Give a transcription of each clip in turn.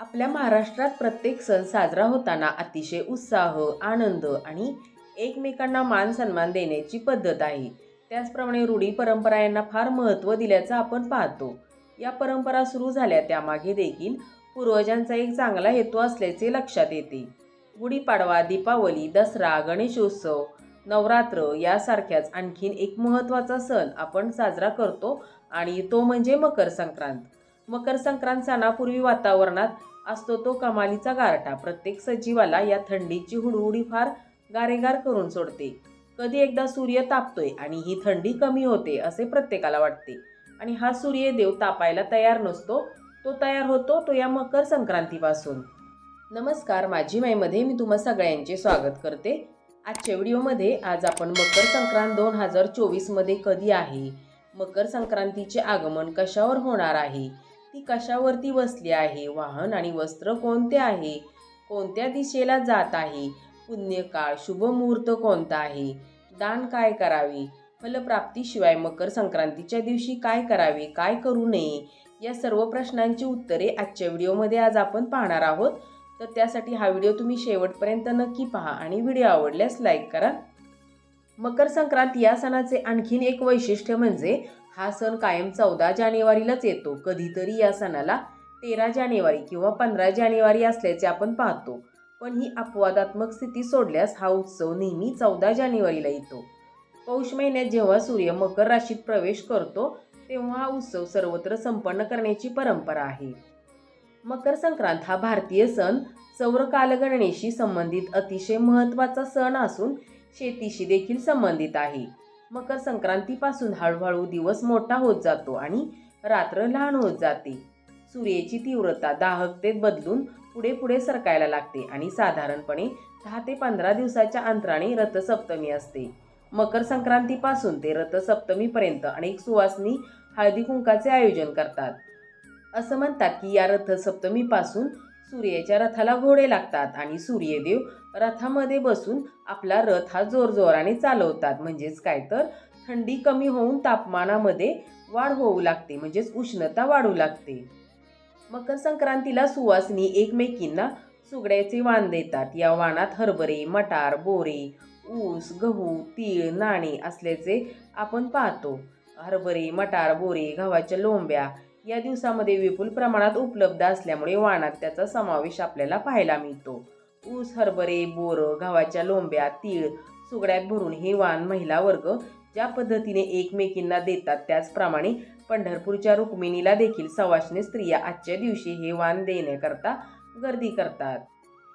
आपल्या महाराष्ट्रात प्रत्येक सण साजरा होताना अतिशय उत्साह आनंद आणि एकमेकांना मान सन्मान देण्याची पद्धत आहे. त्याचप्रमाणे रूढी परंपरा यांना फार महत्त्व दिल्याचं आपण पाहतो. या परंपरा सुरू झाल्या त्यामागे देखील पूर्वजांचा एक चांगला हेतू असल्याचे लक्षात येते. गुढीपाडवा दीपावली दसरा गणेशोत्सव नवरात्र यासारख्याच आणखीन एक महत्त्वाचा सण आपण साजरा करतो आणि तो म्हणजे मकर संक्रांत. मकर संक्रांत सणापूर्वी वातावरणात असतो तो कमालीचा गारठा. प्रत्येक सजीवाला या थंडीची हुडहुडी फार गारेगार करून सोडते. कधी एकदा सूर्य तापतोय आणि ही थंडी कमी होते असे प्रत्येकाला वाटते. आणि हा सूर्यदेव तापायला तयार नसतो तो तयार होतो तो या मकर संक्रांतीपासून. नमस्कार माझी माईमध्ये मी तुम्हा सगळ्यांचे स्वागत करते. आजच्या व्हिडिओमध्ये आज आपण मकर संक्रांत दोन हजार चोवीसमध्ये कधी आहे? मकर संक्रांतीचे आगमन कशावर होणार आहे? ती कशावरती बसली आहे? वाहन आणि वस्त्र कोणते आहे? कोणत्या दिशेला जात आहे? पुण्यकाळ शुभ मुहूर्त कोणता आहे? दान काय करावे? फलप्राप्तीशिवाय मकर संक्रांतीच्या दिवशी काय करावे? काय करू नये? या सर्व प्रश्नांची उत्तरे आजच्या व्हिडिओमध्ये आज आपण पाहणार आहोत. तर त्यासाठी हा व्हिडिओ तुम्ही शेवटपर्यंत नक्की पहा आणि व्हिडिओ आवडल्यास लाईक करा. मकर संक्रांत या सणाचे आणखीन एक वैशिष्ट्य म्हणजे हा सण कायम चौदा जानेवारीलाच येतो. कधीतरी या सणाला तेरा जानेवारी किंवा पंधरा जानेवारी असल्याचे आपण पाहतो. पण ही अपवादात्मक स्थिती सोडल्यास हा उत्सव नेहमी चौदा जानेवारीला येतो. पौष महिन्यात जेव्हा सूर्य मकर राशीत प्रवेश करतो तेव्हा हा उत्सव सर्वत्र संपन्न करण्याची परंपरा आहे. मकर संक्रांत हा भारतीय सण सौर कालगणनेशी संबंधित अतिशय महत्त्वाचा सण असून शेतीशी देखील संबंधित आहे. मकर संक्रांतीपासून हळूहळू दिवस मोठा होत जातो आणि रात्र लहान होत जाते. सूर्याची तीव्रता दाहकतेत बदलून पुढे पुढे सरकायला लागते आणि साधारणपणे दहा ते पंधरा दिवसाच्या अंतराने रथसप्तमी असते. मकर संक्रांतीपासून ते रथसप्तमीपर्यंत अनेक सुवासनी हळदी कुंकाचे आयोजन करतात. असं म्हणतात की या रथसप्तमीपासून सूर्याच्या रथाला घोडे लागतात आणि सूर्यदेव रथामध्ये बसून आपला रथ हा जोरजोराने चालवतात. म्हणजेच काय तर थंडी कमी होऊन तापमानामध्ये वाढ होऊ लागते म्हणजेच उष्णता वाढू लागते. मकर संक्रांतीला सुवासनी एकमेकींना सुगड्याचे वाण देतात. या वाणात हरभरे मटार बोरे ऊस गहू तीळ नाणे असल्याचे आपण पाहतो. हरभरे मटार बोरे गव्हाच्या लोंब्या या दिवसामध्ये विपुल प्रमाणात उपलब्ध असल्यामुळे वाणात त्याचा समावेश आपल्याला पाहायला मिळतो. ऊस हरभरे बोरं गव्हाच्या लोंब्या तीळ सुगड्यात भरून हे वाण महिला वर्ग ज्या पद्धतीने एकमेकींना देतात त्याचप्रमाणे पंढरपूरच्या रुक्मिणीला देखील सवाशने स्त्रिया आजच्या दिवशी हे वाण देण्याकरता गर्दी करतात.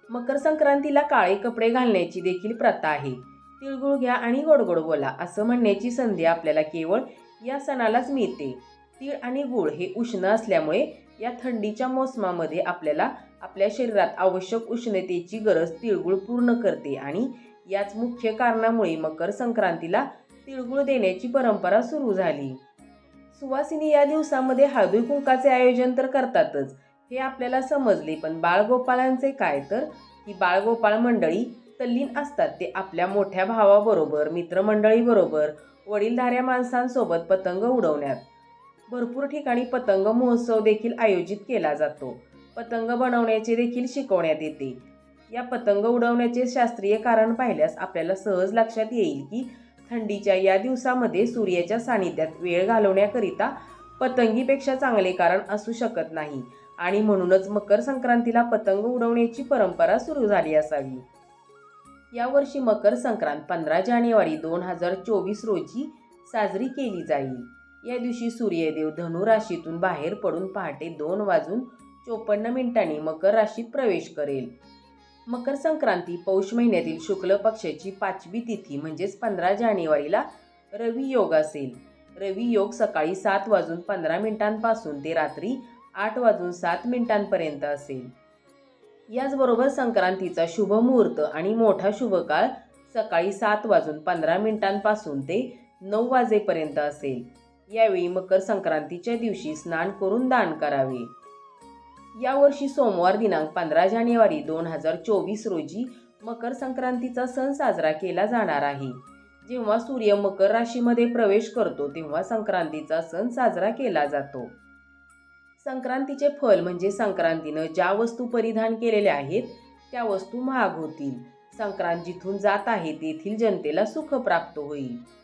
मकर संक्रांतीला काळे कपडे घालण्याची देखील प्रथा आहे. तिळगुळ घ्या आणि गोडगोड बोला असं म्हणण्याची संधी आपल्याला केवळ या सणालाच मिळते. तीळ आणि गूळ हे उष्ण असल्यामुळे या थंडीच्या मोसमामध्ये आपल्याला आपल्या शरीरात आवश्यक उष्णतेची गरज तिळगुळ पूर्ण करते आणि याच मुख्य कारणामुळे मकर संक्रांतीला तिळगुळ देण्याची परंपरा सुरू झाली. सुवासिनी या दिवसामध्ये हळदी कुंकाचे आयोजन तर करतातच हे आपल्याला समजले पण बाळगोपाळांचे काय? तर ही बाळगोपाळ मंडळी तल्लीन असतात ते आपल्या मोठ्या भावाबरोबर मित्रमंडळीबरोबर वडीलधाऱ्या माणसांसोबत पतंग उडवण्यात. भरपूर ठिकाणी पतंग महोत्सव देखील आयोजित केला जातो. पतंग बनवण्याचे देखील शिकवण्यात येते. या पतंग उडवण्याचे शास्त्रीय कारण पाहिल्यास आपल्याला सहज लक्षात येईल की थंडीच्या या दिवसामध्ये सूर्याच्या सानिध्यात वेळ घालवण्याकरिता पतंगीपेक्षा चांगले कारण असू शकत नाही आणि म्हणूनच मकर संक्रांतीला पतंग उडवण्याची परंपरा सुरू झाली असावी. यावर्षी मकर संक्रांत पंधरा जानेवारी दोन हजार चोवीस रोजी साजरी केली जाईल. या दिवशी सूर्यदेव धनुराशीतून बाहेर पडून पहाटे दोन वाजून चोपन्न मिनिटांनी मकर राशीत प्रवेश करेल. मकर संक्रांती पौष महिन्यातील शुक्ल पक्षाची पाचवी तिथी म्हणजेच पंधरा जानेवारीला रवी योग असेल. रवी योग सकाळी सात वाजून पंधरा मिनिटांपासून ते रात्री आठ वाजून सात मिनिटांपर्यंत असेल. याचबरोबर संक्रांतीचा शुभ मुहूर्त आणि मोठा शुभकाळ सकाळी सात वाजून पंधरा मिनिटांपासून ते नऊ वाजेपर्यंत असेल. यावेळी मकर संक्रांतीच्या दिवशी स्नान करून दान करावे. यावर्षी सोमवार दिनांक पंधरा जानेवारी दोन हजार चोवीस रोजी मकर संक्रांतीचा सण साजरा केला जाणार आहे. जेव्हा सूर्य मकर राशीमध्ये प्रवेश करतो तेव्हा संक्रांतीचा सण साजरा केला जातो. संक्रांतीचे फल म्हणजे संक्रांतीनं ज्या वस्तू परिधान केलेल्या आहेत त्या वस्तू महाग होतील. संक्रांत जिथून जात आहे तेथील जनतेला सुख प्राप्त होईल.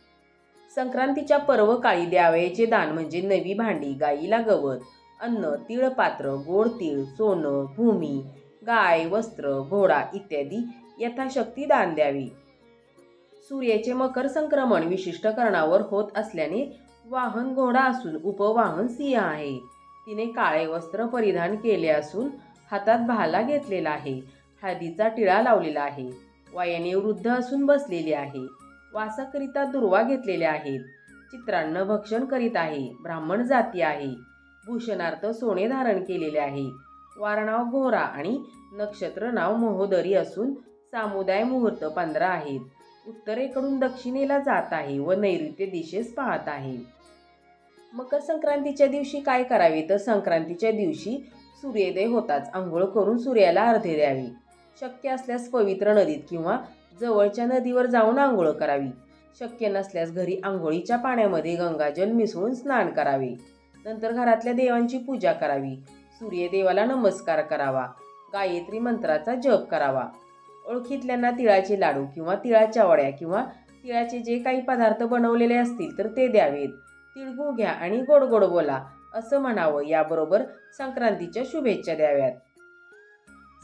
संक्रांतीच्या पर्व काळी द्यावयाचे दान म्हणजे नवी भांडी गाईला गवत अन्न तिळपात्र गोड तीळ सोनं भूमी गाय वस्त्र घोडा इत्यादी यथाशक्ती दान द्यावी. सूर्याचे मकर संक्रमण विशिष्ट कर्णावर होत असल्याने वाहन घोडा असून उपवाहन सिंह आहे. तिने काळे वस्त्र परिधान केले असून हातात भाला घेतलेला आहे. हळदीचा टिळा लावलेला आहे. वयाने वृद्ध असून बसलेली आहे. वासाकरिता दुर्वा घेतलेल्या आहेत. चित्रान्न भक्षण करीत आहे. ब्राह्मण जाती आहे. भूषणार्थ सोने धारण केलेले आहे. वारणाव घोरा आणि नक्षत्र नाव महोदरी असून सामुदाय मुहूर्त पंधरा आहेत. उत्तरेकडून दक्षिणेला जात आहे व नैऋत्य दिशेस पाहत आहे. मकर संक्रांतीच्या दिवशी काय करावे? तर संक्रांतीच्या दिवशी सूर्योदय होताच. आंघोळ करून सूर्याला अर्धे द्यावे. शक्य असल्यास पवित्र नदीत किंवा जवळच्या नदीवर जाऊन आंघोळ करावी. शक्य नसल्यास घरी आंघोळीच्या पाण्यामध्ये गंगाजल मिसळून स्नान करावे. नंतर घरातल्या देवांची पूजा करावी. सूर्यदेवाला नमस्कार करावा. गायत्री मंत्राचा जप करावा. ओळखीतल्यांना तिळाचे लाडू किंवा तिळाच्या वड्या किंवा तिळाचे जे काही पदार्थ बनवलेले असतील तर ते द्यावेत. तिळगू घ्या आणि गोड गोड बोला असं म्हणावं याबरोबर संक्रांतीच्या शुभेच्छा द्याव्यात.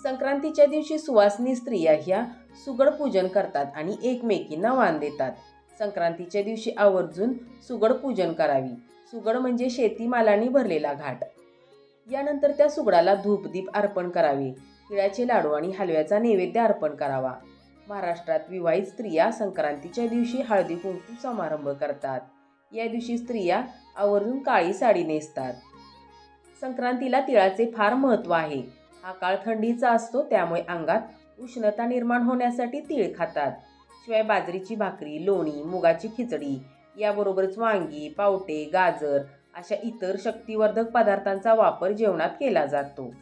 संक्रांतीच्या दिवशी सुवासनी स्त्रिया ह्या सुगड पूजन करतात आणि एकमेकींना वाण देतात. संक्रांतीच्या दिवशी आवर्जून सुगड पूजन करावी. सुगड म्हणजे शेतीमालाने भरलेला घाट. यानंतर त्या सुगडाला धूपदीप अर्पण करावे. तिळाचे लाडू आणि हलव्याचा नैवेद्य अर्पण करावा. महाराष्ट्रात विवाहित स्त्रिया संक्रांतीच्या दिवशी हळदी कुंकू समारंभ करतात. या दिवशी स्त्रिया आवर्जून काळी साडी नेसतात. संक्रांतीला तिळाचे फार महत्त्व आहे. हा काळ थंडीचा असतो त्यामुळे अंगात उष्णता निर्माण होण्यासाठी तीळ खातात. शिवाय बाजरीची भाकरी लोणी मुगाची खिचडी याबरोबरच वांगी पावटे गाजर अशा इतर शक्तिवर्धक पदार्थांचा वापर जेवणात केला जातो.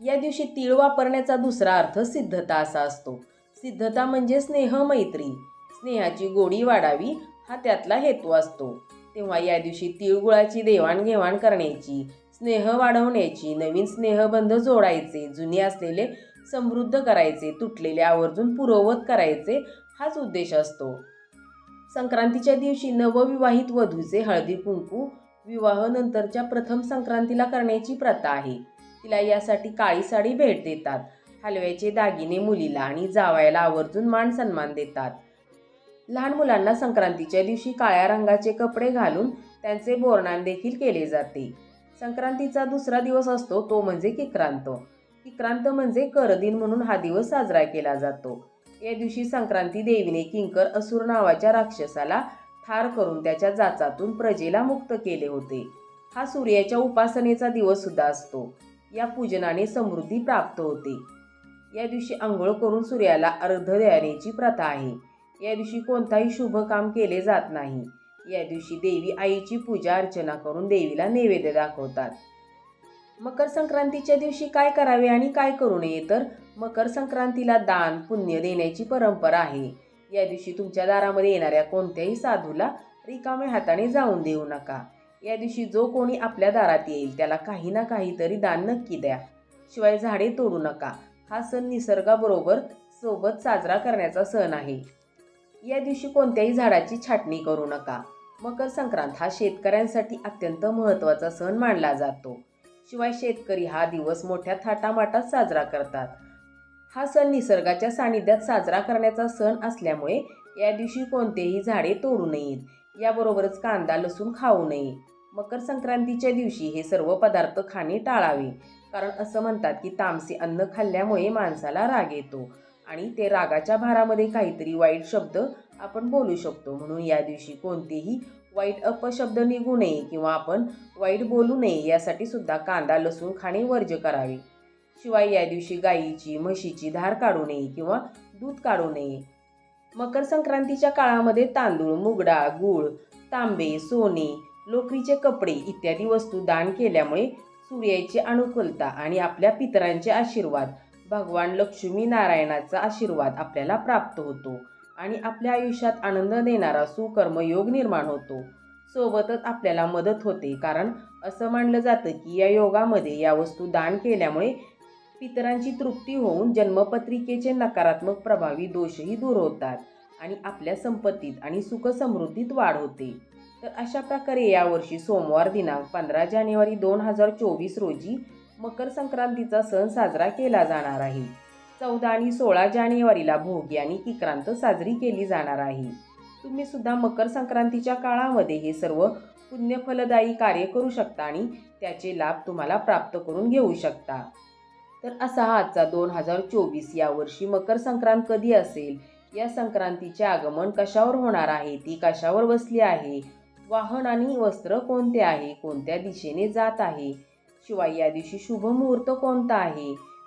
या दिवशी तीळ वापरण्याचा दुसरा अर्थ सिद्धता असा असतो. सिद्धता म्हणजे स्नेह मैत्री. स्नेहाची गोडी वाढावी हा त्यातला हेतू असतो. तेव्हा या दिवशी तिळगुळाची देवाणघेवाण करण्याची स्नेह वाढवण्याची नवीन स्नेहबंध जोडायचे जुने असलेले समृद्ध करायचे तुटलेले आवर्जून पुरवत करायचे हाच उद्देश असतो. संक्रांतीच्या दिवशी नवविवाहित वधूचे हळदी कुंकू विवाहानंतरच्या प्रथम संक्रांतीला करण्याची प्रथा आहे. तिला यासाठी काळी साडी भेट देतात. हलव्याचे दागिने मुलीला आणि जावायला आवर्जून मान सन्मान देतात. लहान मुलांना संक्रांतीच्या दिवशी काळ्या रंगाचे कपडे घालून त्यांचे बोरणान देखील केले जाते. संक्रांतीचा दुसरा दिवस असतो तो म्हणजे किक्रांत विक्रांत म्हणजे करदिन म्हणून हा दिवस साजरा केला जातो. या दिवशी संक्रांती देवीने किंकर असुर नावाच्या राक्षसाला ठार करून त्याच्या जाचातून प्रजेला मुक्त केले होते. हा सूर्याच्या उपासनेचा दिवस सुद्धा असतो. या पूजनाने समृद्धी प्राप्त होते. या दिवशी आंघोळ करून सूर्याला अर्ध देण्याची प्रथा आहे. या दिवशी कोणताही शुभ काम केले जात नाही. या दिवशी देवी आईची पूजा अर्चना करून देवीला नैवेद्य दाखवतात. मकर संक्रांतीच्या दिवशी काय करावे आणि काय करू नये? तर मकर संक्रांतीला दान पुण्य देण्याची परंपरा आहे. या दिवशी तुमच्या दारामध्ये येणाऱ्या कोणत्याही साधूला रिकाम्या हाताने जाऊन देऊ नका. या दिवशी जो कोणी आपल्या दारात येईल त्याला काही ना काहीतरी दान नक्की द्या. शिवाय झाडे तोडू नका. हा सण निसर्गाबरोबर सोबत साजरा करण्याचा सण आहे. या दिवशी कोणत्याही झाडाची छाटणी करू नका. मकर संक्रांत हा शेतकऱ्यांसाठी अत्यंत महत्त्वाचा सण मानला जातो. शिवाय शेतकरी हा दिवस मोठ्या थाटामाटात साजरा करतात. हा सण निसर्गाच्या सानिध्यात साजरा करण्याचा सण असल्यामुळे या दिवशी कोणतेही झाडे तोडू नयेत. याबरोबरच कांदा लसूण खाऊ नये. मकर संक्रांतीच्या दिवशी हे सर्व पदार्थ खाणे टाळावे. कारण असं म्हणतात की तामसे अन्न खाल्ल्यामुळे माणसाला राग येतो आणि ते रागाच्या भारामध्ये काहीतरी वाईट शब्द आपण बोलू शकतो. म्हणून या दिवशी कोणतेही वाईट अपशब्द निघू नये किंवा आपण वाईट बोलू नये यासाठी सुद्धा कांदा लसूण खाणे वर्ज्य करावे. शिवाय या दिवशी गाईची म्हशीची धार काढू नये किंवा दूध काढू नये. मकर संक्रांतीच्या काळामध्ये तांदूळ मुगडा गूळ तांबे सोने लोकरीचे कपडे इत्यादी वस्तू दान केल्यामुळे सूर्याची अनुकूलता आणि आपल्या पितरांचे आशीर्वाद भगवान लक्ष्मी नारायणाचा आशीर्वाद आपल्याला प्राप्त होतो. आणि आपल्या आयुष्यात आनंद देणारा सुकर्मयोग निर्माण होतो. सोबतच आपल्याला मदत होते कारण असं मानलं जातं की या योगामध्ये या वस्तू दान केल्यामुळे पितरांची तृप्ती होऊन जन्मपत्रिकेचे नकारात्मक प्रभावी दोषही दूर होतात आणि आपल्या संपत्तीत आणि सुखसमृद्धीत वाढ होते. तर अशा प्रकारे यावर्षी सोमवार दिनांक पंधरा जानेवारी दोन हजार चोवीस रोजी मकर संक्रांतीचा सण साजरा केला जाणार आहे. चौदा आणि सोळा जानेवारीला भोगी आणि किक्रांत साजरी केली जाणार आहे. तुम्ही सुद्धा मकर संक्रांतीच्या काळामध्ये हे सर्व पुण्यफलदायी कार्य करू शकता आणि त्याचे लाभ तुम्हाला प्राप्त करून घेऊ शकता. तर असा हा आजचा दोन हजार चोवीस या वर्षी मकर संक्रांत कधी असेल? या संक्रांतीचे आगमन कशावर होणार आहे? ती कशावर बसली आहे? वाहन आणि वस्त्र कोणते आहे? कोणत्या दिशेने जात आहे? शिवाय या दिवशी शुभ मुहूर्त कोणता आहे?